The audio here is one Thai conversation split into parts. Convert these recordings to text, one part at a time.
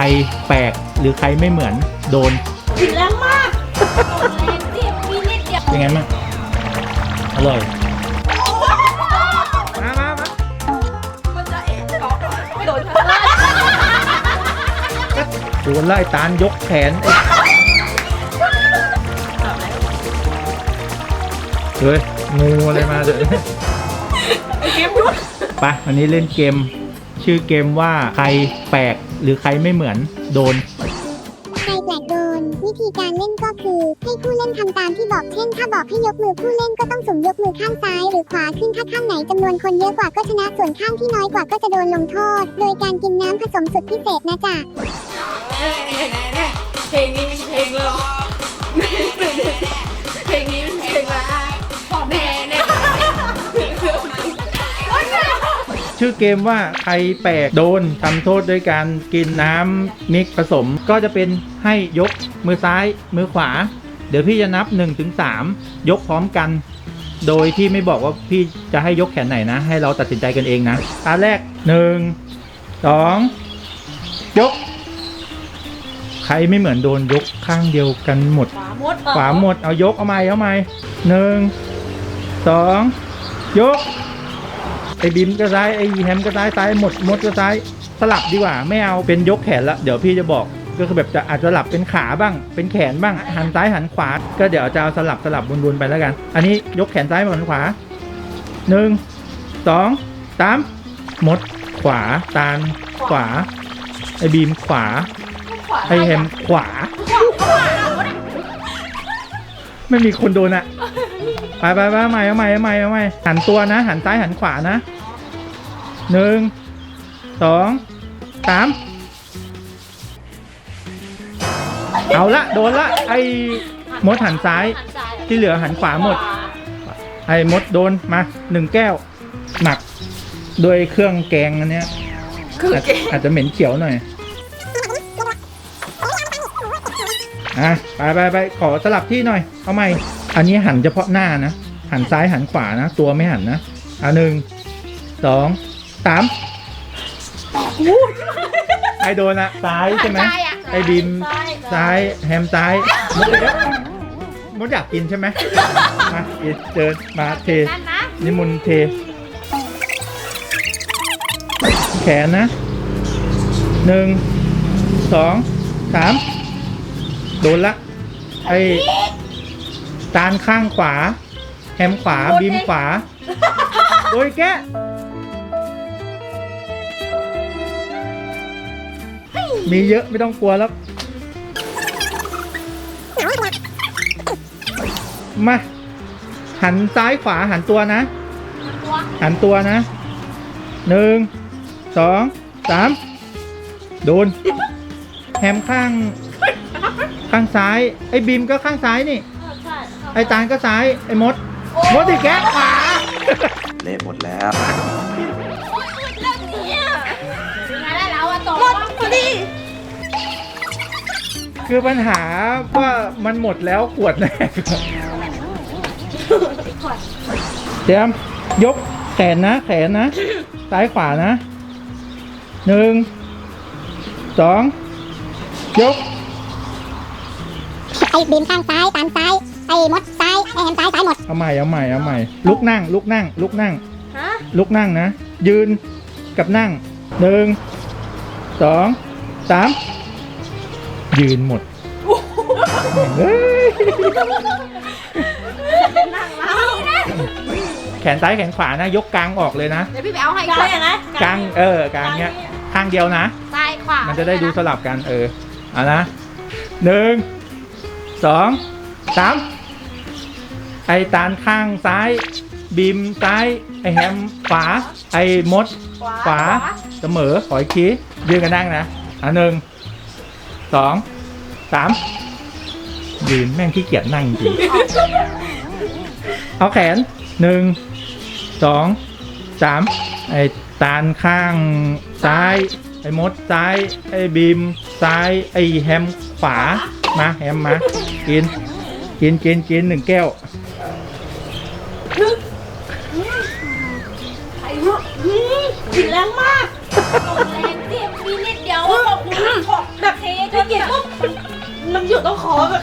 รแปลกหรือใครไม่เหมือนโดนกลินแรงมากโดนแรงเจ็บมีนิดเดียวเป็นไงบ้างอร่อย มามามามันจะเอ็นกอกโดนทั้งล่างโดนไล่ตาลยกแขนไอ้เฮ้ยงูอะไรมาเดี๋ยวไอ้เกมยุดไปวันนี้เล่นเกม ชื่อเกมว่าใครแปลกหรือใครไม่เหมือนโดน ใครแปลกโดน วิธีการเล่นก็คือ ให้ผู้เล่นทำตามที่บอก เช่น ถ้าบอกให้ยกมือผู้เล่นก็ต้องสุ่มยกมือข้างซ้ายหรือขวาขึ้นถ้าข้างไหนจำนวนคนเยอะกว่าก็ชนะส่วนข้างที่น้อยกว่าก็จะโดนลงโทษ โดยการกินน้ำผสมสุดพิเศษนะจ๊ะ เพลงนี้เป็นเพลงเลยเพลงนี้เป็นเพลงละพ่อ ชื่อเกมว่าใครแปลกโดนทำโทษด้วยการกินน้ำมิกซ์ผสม ก็จะเป็นให้ยกมือซ้ายมือขวา เดี๋ยวพี่จะนับ1นถึงสยกพร้อมกัน โดยที่ไม่บอกว่าพี่จะให้ยกแขนไหนนะ ให้เราตัดสินใจกันเองนะตาแรก 1 2 ยก ใครไม่เหมือนโดนยกข้างเดียวกันหมด ขวาหมดขวาหมดเอายกเอาใหม่เอาใหม่หนึ่งสองยก ไอ้บิมก็ซ้ายไอ้แฮมก็ซ้ายซ้ายหมดหมดก็ซ้ายสลับดีกว่าไม่เอาเป็นยกแขนละเดี๋ยวพี่จะบอกก็คือแบบจะอาจจะสลับเป็นขาบ้าง เป็นแขนบ้างหันซ้ายหันขวา ก็เดี๋ยวจะเอาสลับสลับวนๆไปแล้วกัน อันนี้ยกแขนซ้ายมาหันขวาหนึ่งสองสามหมดขวาตาลขวา ไอ้บีมขวา ไอ้แฮมขวา ไม่มีคนโดนอะ ไปไปไปเอาใหม่เอาใหม่เอาใหม่เอาใหม่หันตัวนะ หันซ้ายหันขวานะหนึ่งสองสามเอาละโดนละ ไอ้มดหันซ้ายที่เหลือหันขวาหมด ไอ้มดโดนมาหนึ่งแก้ว หมักด้วยเครื่องแกงอันเนี้ยคืออาจเกมอาจจะเหม็นเขียวหน่อยอะไปไปไปขอสลับที่หน่อย เอาใหม่ อันนี้หันเฉพาะหน้านะ หันซ้ายหันขวานะ ตัวไม่หันนะอะหนึ่งสองสามไอโดนอะซ้ายใช่ไหมไอ้บีมซ้ายแฮมซ้ายมดเลยนะมดอยากกินใช่ไหมมาเดินมาเทนั่นนะนิมนต์เท แขนนะหนึ่งสองสามโดนละไอ้ ตานข้างขวา แฮมขวาบีมขวา โดยแกะมีเยอะไม่ต้องกลัวแล้ว มา หันซ้ายขวาหันตัวนะ หันตัวนะหนึ่งสองสามโดน แฮมข้าง ข้างซ้าย ไอ้บีมก็ข้างซ้ายนี่ ไอ้ตาลก็ซ้าย ไอ้มด มดอีกแกขวาเละหมดแล้วหมดพอดีคือปัญหาว่ามันหมดแล้วขวดแรกเตรียมยกแขนนะ แขนนะ ซ้ายขวานะ หนึ่ง สอง ยก ไอ้บีมข้างซ้ายตามซ้าย ไอ้มดซ้ายไอ้แฮมซ้ายซ้ายหมดเอาใหม่เอาใหม่เอาใหม่ลุกนั่ง ลุกนั่ง ลุกนั่ง ฮะลุกนั่งนะ ยืนกับนั่งหนึ่งสองสามยืนหมดเฮ้ยนั่งแล้วแขนซ้ายแขนขวานะ ยกกลางออกเลยนะ เดี๋ยวพี่ไปเอาให้กลางอย่างไรกลางเออกลางเนี้ยข้างเดียวนะ ซ้ายขวามันจะได้ดูสลับกันเออเอานะหนึ่งสองสาม ไอตาลข้างซ้าย บีมซ้าย ไอแฮมขวา ไอมดขวาเสมอขออีกทียืนกันนั่งนะอะหนึ่งสองสามยืนแม่งขี้เกียจนั่งจริงเอาแขนหนึ่งสองสามไอ้ตาลข้างซ้าย ไอ้มดซ้าย ไอ้บีมซ้าย ไอ้แฮมขวามาแฮมมากินกินกินกินหนึ่งแก้ว ไข่ลวอื้กินแรงมากแรงเจ็บมีนิดเดียวอะบอกคุณถอดแบบเทจเกินปุ๊บมันหยุดต้องขอแบบ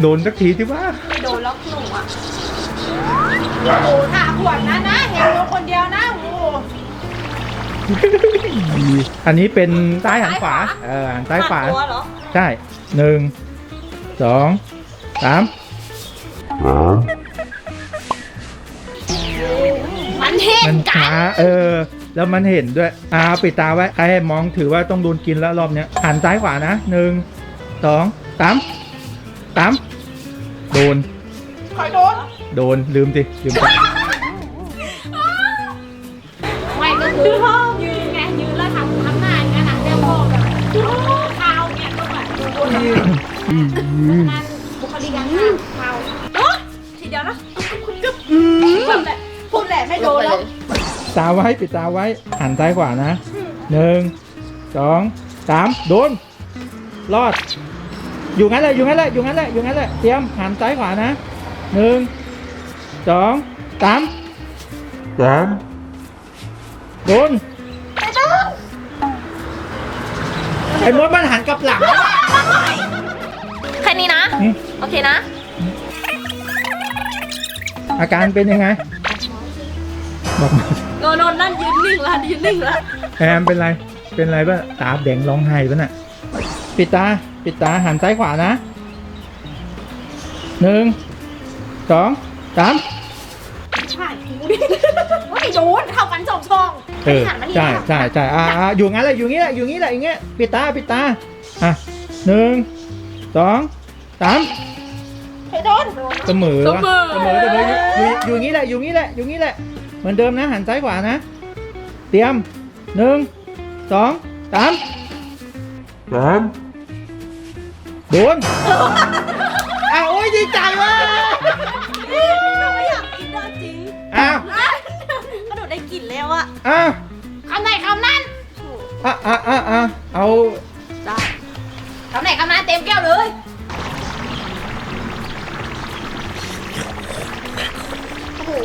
โดนสักทีที่ว่า โดนล็อกหนูอะโอ้โหหาขวดนะนะเห็นคนเดียวนะโอ้โอันนี้เป็นซ้ายหันขวา เออหันซ้ายขวาใช่หนึ่งสองสาม Mom? มันกัช้านเออ แล้วมันเห็นด้วยอ่าปิดตาไว้ใครให้มองถือว่าต้องโดนกินแล้วรอบเนี้ยหันซ้ายขวานะหนึ่งสองสามสามโดนคอยโดน โดนลืมสิลืมไปไม่ก็คือยืนไงยืนแล้วทำทำหน้าอย่างนั้นนะเรียกพ่อแบบเท้าเนี่ยก็แบบดูบนมันบุคลิกการเท้าโอ๊ยทีเดียวนะคุณกึ๊บแบบแหละพูดแหละไม่โดนแล้ว ตาไว้ปิดตาไว้หันซ้ายขวานะหนึ่งสองสามโดน รอด อยู่งั้นแหละอยู่งั้นแหละอยู่งั้นแหละอยู่งั้นแหละเตรียมหันซ้ายขวานะหนึ่งสองสามสามโดนไอ้มดมันหันกลับหลัง แค่นี้นะ อืม โอเคนะ อาการเป็นยังไง บอกมา โนโนนนั่นยืนนิ่งละยืนนิ่งละแอมเป็นไร เป็นไรบ้างตาแดงร้องไห้ป่ะน่ะ ปิดตา ปิดตาหันซ้ายขวานะ หนึ่ง สอง สามผ่านกูดิว่าไม่โดนเท่ากันสองช่องเออหันมานี่ใช่ใช่ใช่อ่าอ่าอยู่งั้นแหละ อยู่งี้แหละ อยู่งี้แหละ อย่างเงี้ย ปิดตา ปิดตา อะหนึ่ง สอง สามใครโดนเสมอวะเสมอเสมอเสมออยู่อยู่อย่างงี้แหละ อยู่งี้แหละ อยู่งี้แหละ เหมือนเดิมนะ หันซ้ายขวานะ เตรียมหนึ่งสองสามสามโดนอ้าวโอ้ยดีใจเว่ะไม่อยากกินได้จริงอ้าวกระโดดได้กลิ่นแล้วอะอ้าวคำไหนคำนั้นอะอะอะอะเอา ได้คำไหนคำนั้นเต็มแก้วเลย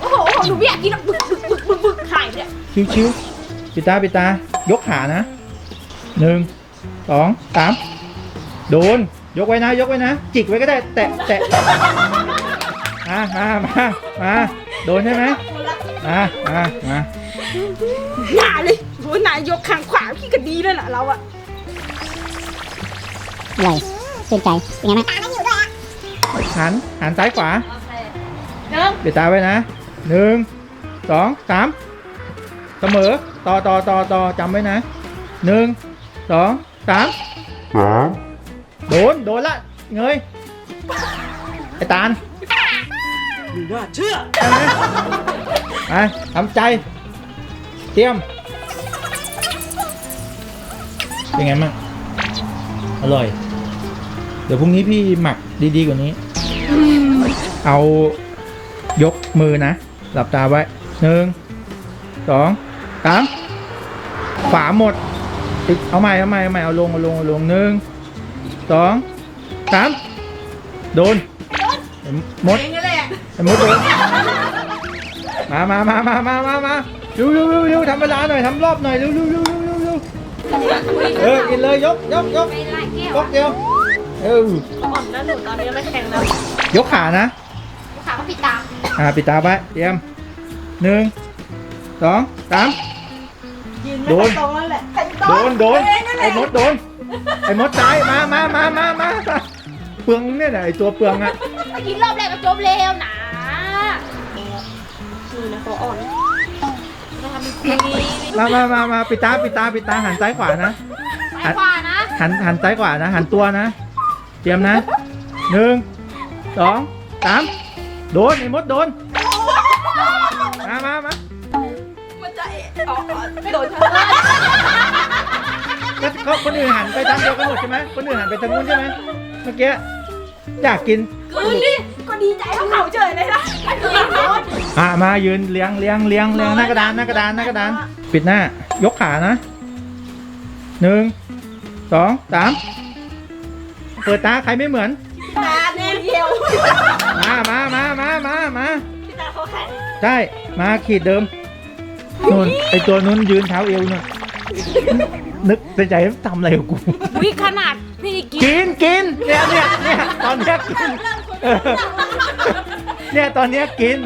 โอ้โหโอ้โหโอ้โหหนูไม่อยากกินอะบึกบึกบึกบึกบึกถ่ายเนี่ยชิวๆปิดตาปิดตา ยกขานะหนึ่งสองสามโดน ยกไว้นะ ยกไว้นะ จิกไว้ก็ได้ แตะแตะมามามามาโดนใช่ไหมมามามาหนาเลยโหหนายกขางขวาพี่ก็ดีเลยน่ะเราอะอร่อยชื่นใจเป็นไงบ้าตาไม่อยู่ด้วยอะหันหันซ้ายขวา โอเคหนึ่งปิดตาไว้นะหนึ่งสองสามเสมอต่อต่อต่อต่อจำไว้นะหนึ่งสองสามโดน โดนละเงยไอ้ตาลน่าเชื่อใช่ไหมมาทำใจ เตรียมเป็นไงบ้างอร่อย เดี๋ยวพรุ่งนี้พี่หมักดีๆกว่านี้ เอา ยกมือนะ หลับตาไว้หนึ่งสองสามขวาหมดติดเอาใหม่เอาใหม่เอาใหม่เอาลงเอาลงเอาลงหนึ่งสองสามโดนไอ้มดเองนั่นแหละไอ้มดโดนมามามามามามามาเร็วเร็วเร็วเร็วทำเวลาหน่อยทำรอบหน่อยเร็วเร็วเร็วเร็วเร็วเร็วเออกินเลยยกยกยกไม่ไล่แก้วยกเดียวเอออ่อนนะหนูตอนนี้ไม่แข็งแล้วยกขานะ อ่าปิดตาไว้เตรียมหนึ่งสองสามยืนโดนตรงนั่นแหละโดนโดนไอ้มดโดนไอ้มดตายมามามามามาเปลืองเนี่ยแหละไอ้ตัวเปลืองอะไปกินรอบแรกก็จบเร็วนะนี่นะเขาอ่อนมาทำเป็นคุยมามามามาปิดตาปิดตาปิดตาหันซ้ายขวานะไปขวานะหันหันซ้ายขวานะ หันตัวนะ เตรียมนะหนึ่งสองสาม โดนไอ้มดโดน มามามามันจะเอะอ๋อโดนทั้งล่างก็เขาคนอื่นหันไปทางเดียวกันหมดใช่ไหมคนอื่นหันไปทางนู้นใช่ไหมเมื่อกี้อยากกิน คืนดิก็ดีใจเท่าเขาเฉยเลยนะไอ้ตัวโดนอะมายืนเลี้ยงเลี้ยงเลี้ยงเลี้ยงหน้ากระดานหน้ากระดานหน้ากระดาน ปิดหน้า ยกขานะหนึ่งสองสามเปิดตาใครไม่เหมือนตาแน่เดีย วมามามามามามาพี่ตาเขาแข็งใช่มาขีดเดิมนู่นไอตัวนู้นยืนเท้าเอวนู่นนึกในใจทำอะไรกับกูวิขนาดพี่กินกินกินเนี่ยเนี่ยเนี่ยตอนเนี้ยกินเออเนี่ยตอนเนี้ยกิน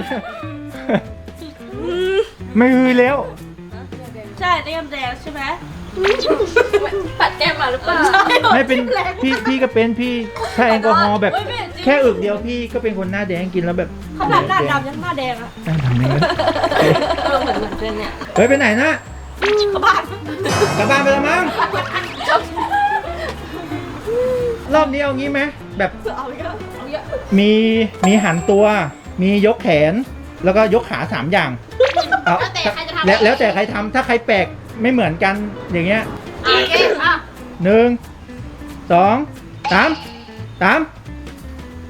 ไม่ฮือแล้ว ใช่เตรียมแดงใช่ไหม ปัดแก้มมาหรือเปล่าไม่เป็นพี่พี่ก็เป็นพี่ถ้าแอลกอฮอล์แบบแค่อึกเดียวพี่ก็เป็นคนหน้าแดงกินแล้วแบบขนาดหน้าดำยังหน้าแดงอะหน้าดำเลยเออเหมือนเหมือนเป็นเนี่ยเฮ้ยไปไหนนะกระบาดกลับบ้านไปแล้วมั้งรอบนี้เอางี้ไหมแบบเอาเยอะเอาเยอะมีมีหันตัว มียกแขน แล้วก็ยกขาสามอย่างเอาแล้วแต่ใครจะทำแล้วแล้วแต่ใครทำถ้าใครแปลก ไม่เหมือนกันอย่างเงี้ยโอเคอะหนึ่งสองสามสาม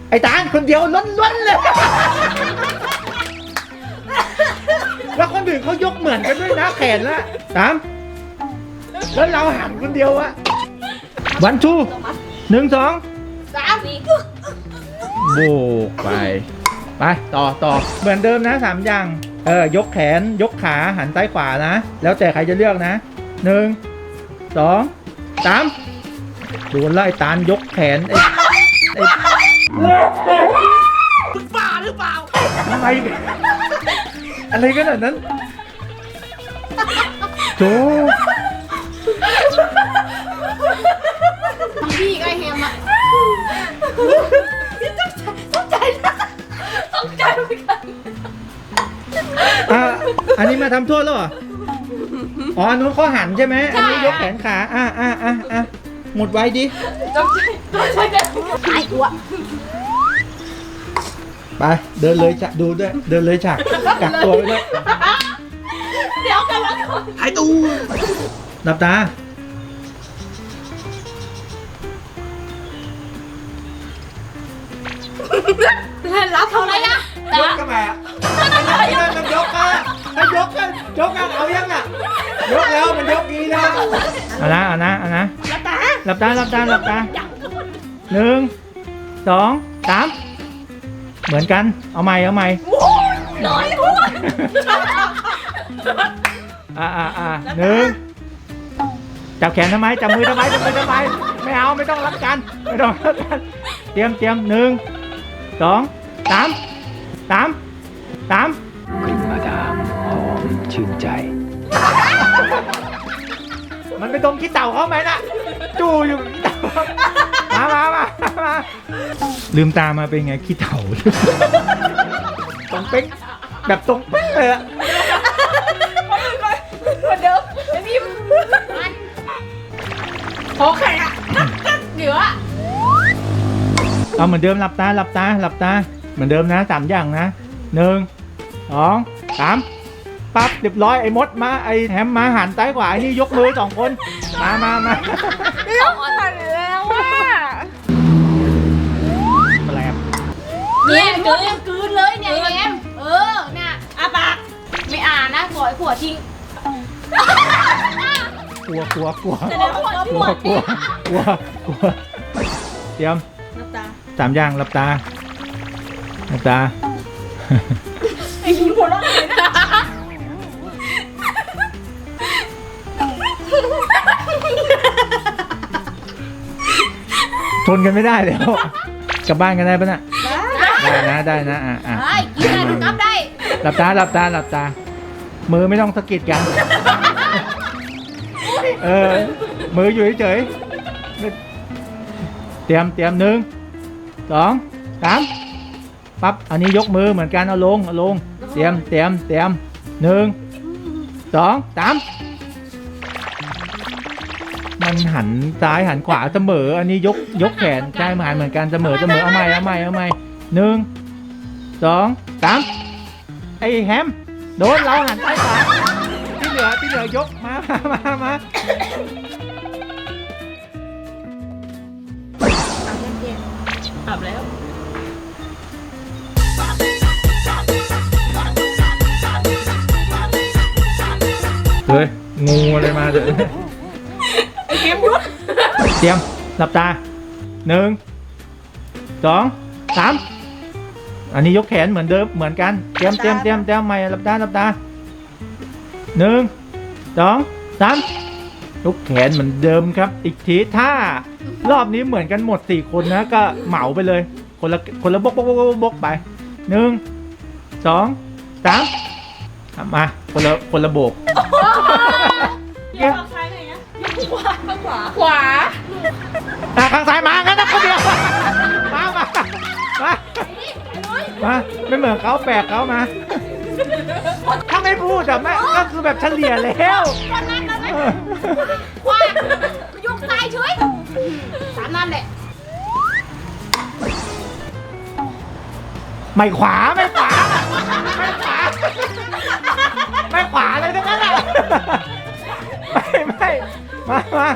ไอ้ตาลคนเดียวล้วนๆเลย แล้วคนอื่นเขายกเหมือนกันด้วยนะแขนละสามแล้วเราหันคนเดียวอะวันชูหนึ่งสองสามสี่โบกไป ไป ต่อต่อเหมือนเดิมนะสามอย่าง เออยกแขนยกขาหันซ้ายขวานะ แล้วแต่ใครจะเลือกนะหนึ่งสองสามดูไล่ตาลยกแขนไอ้ไอ้คุณป่าหรือเปล่าอะไรกันอะไรกันแบบนั้นโจพี่ไอเฮมอะ อันนี้มาทำโทษแล้วเหรอ อ๋ออันนู้นข้อหันใช่ไหมอันนี้ยกแขนขา อะอะอะอะหมดไว้ดิต้องใจต้องใจกันไอ้กูอะไป เดินเลยฉากดูด้วย เดินเลยฉากกักตัวไว้ด้วย เดี๋ยวกันแล้วก่อนหายตูหลับตา เล่นรับเท่าไหร่อะ ยกกันมามันยกกันมัน ยกกันยกกันเอายังอะยกแล้วมันยกนี้แล้วเอานะเอานะเอานะแล้วตาหลับตาหลับตาหลับตาอย่างทุกคนหนึ่งสองสามเหมือนกัน เอาใหม่เอาใหม่น้อยพูดอ่าอ่าอ่าหนึ่งจับแขนทำไมจับมือทำไมจับมือทำไมไม่เอาไม่ต้องรักกันไม่ต้องรักกันเตรียมเตรียมหนึ่งสองสามสามสาม ชื่นใจ มันไปตรงขี้เต่าเขาไหมนะจูอยู่ขี้เต่ามามามามาลืมตามาเป็นไงขี้เต่า ตรงเป๊กแบบตรงเป๊กเลยอะเหมือนเดิมไอ้พี่มันโอเคอะเดี๋ยวอะเอาเหมือนเดิมหลับตาหลับตาหลับตา เหมือนเดิมนะสามอย่างนะหนึ่งสองสาม ปั๊บเรียบร้อยไอ้มดมาไอ้แฮมมาหันซ้ายขวาไอ้นี่ยกมือสองคนมามามาต้องอ่อนแล้วว่าอะไรครับเนี่ยกลืนกลืนเลยเนี่ยเอ็มเออเนี่ยอาปากไม่อ่านนะปล่อยขวดทิ้งกลัวกลัวกลัวแสดงว่าขวดกลัวกลัวกลัวกลัวเตรียมน้ำตาสามอย่างหลับตาหลับตาไอ้หัวเราะเลยนะ ทนกันไม่ได้แล้วกลับบ้านกันได้ปะน่ะได้นะได้นะอะอะไอ้กินได้ดูน้ำได้หลับตาหลับตาหลับตา มือไม่ต้องสะกิดกัน เออ มืออยู่เฉยๆไม่เตรียมเตรียมหนึ่งสองสามปั๊บอันนี้ยกมือเหมือนกันเอาลงเอาลง เตรียมเตรียมเตรียมหนึ่งสองสาม มันหันซ้ายหันขวาเสมอ อันนี้ยกยกแขนใช่มันหันเหมือนกันเสมอเสมอเอาใหม่เอาใหม่เอาใหม่หนึ่งสองสามไอ้แฮมโดนเราหันซ้ายขวาที่เหลือที่เหลือยกมามามามาอาบแล้วเฮ้ยงูอะไรมาเถอ ไอ้เกมยุดเตรียมหลับตาหนึ่งสองสามอันนี้ยกแขนเหมือนเดิมเหมือนกันเตรียมเตรียมเตรียมเตรียมใหม่หลับตาหลับตาหนึ่งสองสามยกแขนเหมือนเดิมครับ อีกทีถ้ารอบนี้เหมือนกันหมดสี่คนนะก็เหมาไปเลย คนละคนละบกบกบกบกบกไปหนึ่งสองสามอะมาคนละคนละโบกเดี๋ย ขวาขวาอะข้างซ้ายมางั้นนะคนเดียวมามามามาไม่เหมือนเขาแปลกเขามาถ้าไม่พูดอะแม่ก็คือแบบเฉลี่ยแล้วคนนั้นเราไม่เออขวายกซ้ายช่วยสามนั่นแหละไม่ขวาไม่ขวาไม่ขวาไม่ขวาเลยทั้งนั้นอะไม่ไม่มามามา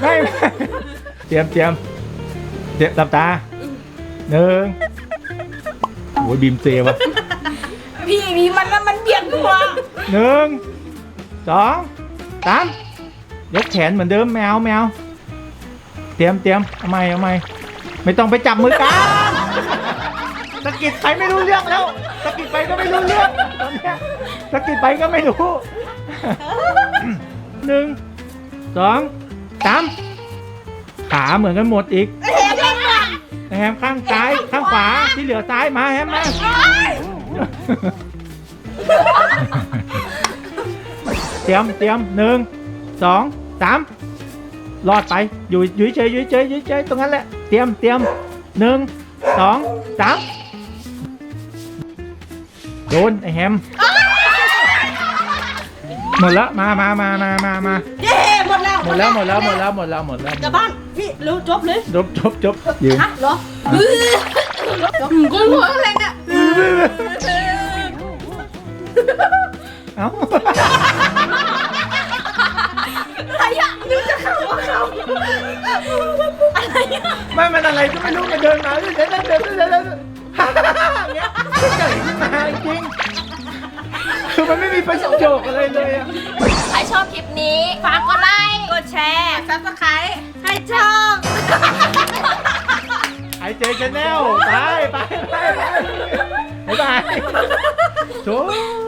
ไม่ไม่เตรียมเตรียมเตรียมหลับตาหนึ่งโอ้ยบีมเซวะพี่มีมันแล้วมันเบี่ยงหัวหนึ่งสองสามยกแขนเหมือนเดิมแมวแมวเตรียมเตรียมเอาไม่เอาไม่ไม่ต้องไปจับมือกันสะกิดไปไม่รู้เรื่องแล้วสะกิดไปก็ไม่รู้เรื่องตอนเนี้ยสะกิดไปก็ไม่รู้หนึ่ง สองสามขาเหมือนกันหมดอีกแฮมข้างซ้ายข้างขวาที่เหลือซ้ายมาแฮมมาเตรียมเตรียมหนึ่งสองสามรอดไปอยู่อยู่เฉยอยู่เฉยอยู่เฉยตรงนั้นแหละเตรียมเตรียมหนึ่งสองสามโดนไอแฮมหมดล้วมามามามามามา หมดแล้วหมดแล้วหมดแล้วหมดแล้วหมดแล้วหมดแล้วกลับบ้านพี่รู้จบเลยจบจบจบยืนฮะเหรอกุ้งหัวอะไรเนี่ยเอ้าอะไรอะนึกจะเข้าว่าเขาอะไรอะไม่มันอะไรก็ไม่รู้มันเดินมาเดินเดินเดินเดินเดินเดินฮ่าฮ่าฮ่าฮ่าอย่างเงี้ยเกิดขึ้นมาจริงๆคือมันไม่มีประโยชน์อะไรเลยอะใคร ชอบคลิปนี้ ฝากกดไลค์กดแชร์ซับสไครต์ให้ช่อง ไอเจชแนลไปไปไปไปบ๊ายบายโถ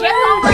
เก็บลงไป